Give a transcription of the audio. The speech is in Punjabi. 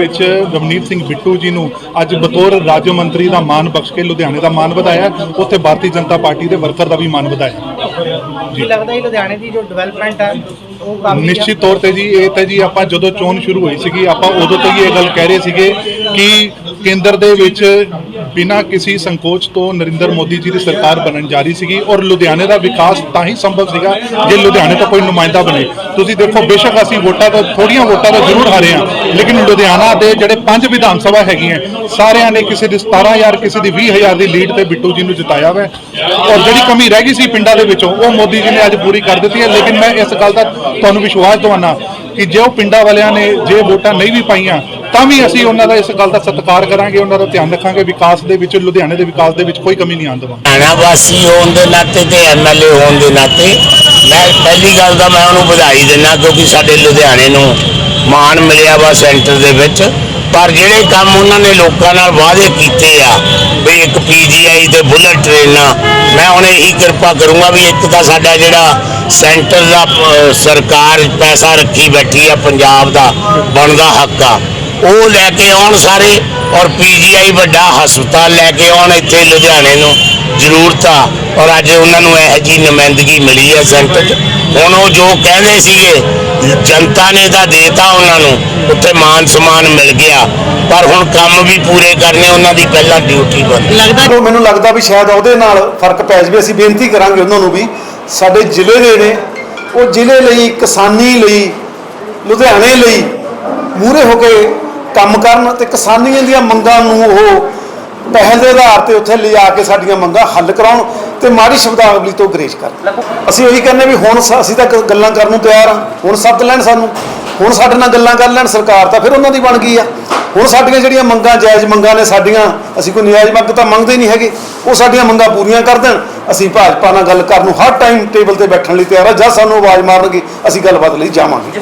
ਵਿੱਚ ਰਵਨੀਤ ਸਿੰਘ ਬਿੱਟੂ ਜੀ ਨੂੰ ਅੱਜ ਬਤੌਰ ਰਾਜ ਮੰਤਰੀ ਦਾ ਮਾਨ ਬਖਸ਼ ਕੇ ਲੁਧਿਆਣੇ ਦਾ ਮਾਨ ਵਧਾਇਆ ਉੱਥੇ ਭਾਰਤੀ ਜਨਤਾ ਪਾਰਟੀ ਦੇ ਵਰਕਰ ਦਾ ਵੀ ਮਾਨ ਵਧਾਇਆ। ਕੀ ਲੱਗਦਾ ਹੈ ਲੁਧਿਆਣੇ ਦੀ ਜੋ ਡਿਵੈਲਪਮੈਂਟ ਹੈ ਨਿਸ਼ਚਿਤ ਤੌਰ ਤੇ ਜੀ ਇਹ ਤਾਂ ਜੀ ਆਪਾਂ ਜਦੋਂ ਚੋਣ ਸ਼ੁਰੂ ਹੋਈ ਸੀਗੀ ਆਪਾਂ ਉਦੋਂ ਤੋਂ ਹੀ ਇਹ ਗੱਲ ਕਹਿ ਰਹੇ ਸੀਗੇ ਕਿ ਕੇਂਦਰ ਦੇ ਵਿੱਚ ਬਿਨਾਂ ਕਿਸੇ ਸੰਕੋਚ ਤੋਂ ਨਰਿੰਦਰ ਮੋਦੀ ਜੀ ਦੀ ਸਰਕਾਰ ਬਣਨ ਜਾ ਰਹੀ ਸੀਗੀ ਔਰ ਲੁਧਿਆਣੇ ਦਾ ਵਿਕਾਸ ਤਾਂ ਹੀ ਸੰਭਵ ਸੀਗਾ ਜੇ ਲੁਧਿਆਣੇ ਤੋਂ ਕੋਈ ਨੁਮਾਇੰਦਾ ਬਣੇ। ਤੁਸੀਂ ਦੇਖੋ, ਬੇਸ਼ੱਕ ਅਸੀਂ ਵੋਟਾਂ ਤੋਂ ਥੋੜੀਆਂ ਵੋਟਾਂ ਤੋਂ ਜ਼ਰੂਰ ਹਾਰੇ ਹਾਂ, ਲੇਕਿਨ ਲੁਧਿਆਣਾ ਦੇ ਜਿਹੜੇ ਪੰਜ ਵਿਧਾਨ ਸਭਾ ਹੈਗੀਆਂ, ਸਾਰਿਆਂ ਨੇ ਕਿਸੇ ਦੀ 17000 ਕਿਸੇ ਦੀ 20000 ਦੀ ਲੀਡ ਤੇ ਬਿੱਟੂ ਜੀ ਨੂੰ ਜਿਤਾਇਆ ਹੋਇਆ ਔਰ ਜਿਹੜੀ ਕਮੀ ਰਹਿ ਗਈ ਸੀ ਪਿੰਡਾਂ ਦੇ ਵਿੱਚੋਂ, ਉਹ ਮੋਦੀ ਜੀ ਨੇ ਅੱਜ ਪੂਰੀ ਕਰ ਦਿੱਤੀ ਹੈ, ਲੇਕਿਨ ਮੈਂ ਇਸ ਗੱਲ ਦਾ ਤੁਹਾਨੂੰ ਵਿਸ਼ਵਾਸ ਦਿਵਾਨਾ ਕਿ ਜੇ ਉਹ ਪਿੰਡਾਂ ਵਾਲਿਆਂ ਨੇ ਜੇ ਵੋਟਾਂ ਨਹੀਂ ਵੀ ਪਾਈਆਂ ਤਾਂ ਵੀ ਅਸੀਂ ਉਹਨਾਂ ਦਾ ਇਸ ਗੱਲ ਦਾ ਸਤਿਕਾਰ ਕਰਾਂਗੇ, ਉਹਨਾਂ ਦਾ ਧਿਆਨ ਰੱਖਾਂਗੇ ਵਿਕਾਸ ਦੇ ਵਿੱਚ, ਲੁਧਿਆਣੇ ਦੇ ਵਿਕਾਸ ਦੇ ਵਿੱਚ ਕੋਈ ਕਮੀ ਨਹੀਂ ਆਉਣ ਦੇਵਾਂਗੇ। ਹਰਿਆਣਾ ਵਾਸੀ ਹੋਣ ਦੇ ਨਾਤੇ ਤੇ ਐਮਐਲਏ ਹੋਣ ਦੇ ਨਾਤੇ ਮੈਂ ਪਹਿਲੀ ਗੱਲ ਤਾਂ ਮੈਂ ਉਹਨੂੰ ਵਧਾਈ ਦਿੰਦਾ ਕਿਉਂਕਿ ਸਾਡੇ ਲੁਧਿਆਣੇ ਨੂੰ ਮਾਣ ਮਿਲਿਆ ਵਾ ਸੈਂਟਰ ਦੇ ਵਿੱਚ। ਪਰ ਜਿਹੜੇ ਕੰਮ ਉਹਨਾਂ ਨੇ ਲੋਕਾਂ ਨਾਲ ਵਾਅਦੇ ਕੀਤੇ ਆ, ਵੀ ਇੱਕ ਪੀਜੀਆਈ ਤੇ ਬੁਲਟ ਟ੍ਰੇਨਾਂ, ਮੈਂ ਹੁਣ ਇਹੀ ਕਿਰਪਾ ਕਰੂੰਗਾ ਵੀ ਇੱਕ ਤਾਂ ਸਾਡਾ ਜਿਹੜਾ ਸੈਂਟਰ ਦਾ ਸਰਕਾਰ ਪੈਸਾ ਰੱਖੀ ਬੈਠੀ ਆ, ਪੰਜਾਬ ਦਾ ਬਣਦਾ ਹੱਕ ਆ। ਉਹ ਲੈ ਕੇ ਆਉਣ ਸਾਰੇ ਔਰ ਪੀਜੀਆਈ ਵੱਡਾ ਹਸਪਤਾਲ ਲੈ ਕੇ ਆਉਣ ਇੱਥੇ ਲੁਧਿਆਣੇ ਨੂੰ ਜ਼ਰੂਰਤ ਆ। ਔਰ ਅੱਜ ਉਹਨਾਂ ਨੂੰ ਇਹ ਜੀ ਨੁਮਾਇੰਦਗੀ ਮਿਲੀ ਹੈ ਸੈਂਟਰ 'ਚ ਹੁਣ ਉਹ ਜੋ ਕਹਿੰਦੇ ਸੀਗੇ ਜਨਤਾ ਨੇ ਤਾਂ ਦੇਤਾ ਉਹਨਾਂ ਨੂੰ ਉੱਥੇ ਮਾਨ ਸਨਮਾਨ ਮਿਲ ਗਿਆ। ਪਰ ਹੁਣ ਕੰਮ ਵੀ ਪੂਰੇ ਕਰਨੇ ਉਹਨਾਂ ਦੀ ਪਹਿਲਾਂ ਡਿਊਟੀ ਬਣ ਲੱਗਦਾ ਉਹ ਮੈਨੂੰ ਲੱਗਦਾ ਵੀ ਸ਼ਾਇਦ ਉਹਦੇ ਨਾਲ ਫ਼ਰਕ ਪੈ ਜਾਵੇ। ਅਸੀਂ ਬੇਨਤੀ ਕਰਾਂਗੇ ਉਹਨਾਂ ਨੂੰ ਵੀ ਸਾਡੇ ਜ਼ਿਲ੍ਹੇ ਦੇ ਨੇ ਉਹ ਜ਼ਿਲ੍ਹੇ ਲਈ ਕਿਸਾਨੀ ਲਈ ਲੁਧਿਆਣੇ ਲਈ ਮੂਹਰੇ ਹੋ ਕੇ ਕੰਮ ਕਰਨ ਤੇ ਕਿਸਾਨੀਆਂ ਦੀਆਂ ਮੰਗਾਂ ਨੂੰ ਉਹ ਪਹਿਲ ਦੇ ਆਧਾਰ ਤੇ ਉੱਥੇ ਲਿਜਾ ਕੇ ਸਾਡੀਆਂ ਮੰਗਾਂ ਹੱਲ ਕਰਾਉਣ ਤੇ ਮਾੜੀ ਸ਼ਬਦਾਵਲੀ ਤੋਂ ਗਰੇਜ ਕਰਨ। ਅਸੀਂ ਉਹੀ ਕਹਿੰਦੇ ਵੀ ਹੁਣ ਸ- ਅਸੀਂ ਤਾਂ ਗੱਲਾਂ ਕਰਨ ਨੂੰ ਤਿਆਰ ਹਾਂ। ਹੁਣ ਸੱਦ ਲੈਣ ਸਾਨੂੰ। ਹੁਣ ਸਾਡੇ ਨਾਲ ਗੱਲਾਂ ਕਰ ਲੈਣ ਸਰਕਾਰ ਤਾਂ ਫਿਰ ਉਹਨਾਂ ਦੀ ਬਣ ਗਈ ਆ। ਹੁਣ ਸਾਡੀਆਂ ਜਿਹੜੀਆਂ ਮੰਗਾਂ, ਜਾਇਜ਼ ਮੰਗਾਂ ਨੇ ਸਾਡੀਆਂ, ਅਸੀਂ ਕੋਈ ਨਜਾਇਜ਼ ਮੰਗ ਤਾਂ ਮੰਗਦੇ ਨਹੀਂ ਹੈਗੇ। ਉਹ ਸਾਡੀਆਂ ਮੰਗਾਂ ਪੂਰੀਆਂ ਕਰ ਦੇਣ। ਅਸੀਂ ਭਾਜਪਾ ਨਾਲ ਗੱਲ ਕਰਨ ਨੂੰ ਹਰ ਟਾਈਮ ਟੇਬਲ ਤੇ ਬੈਠਣ ਲਈ ਤਿਆਰ ਆ। ਜਾਂ ਸਾਨੂੰ ਆਵਾਜ਼ ਮਾਰਨਗੇ, ਅਸੀਂ ਗੱਲਬਾਤ ਲਈ ਜਾਵਾਂਗੇ।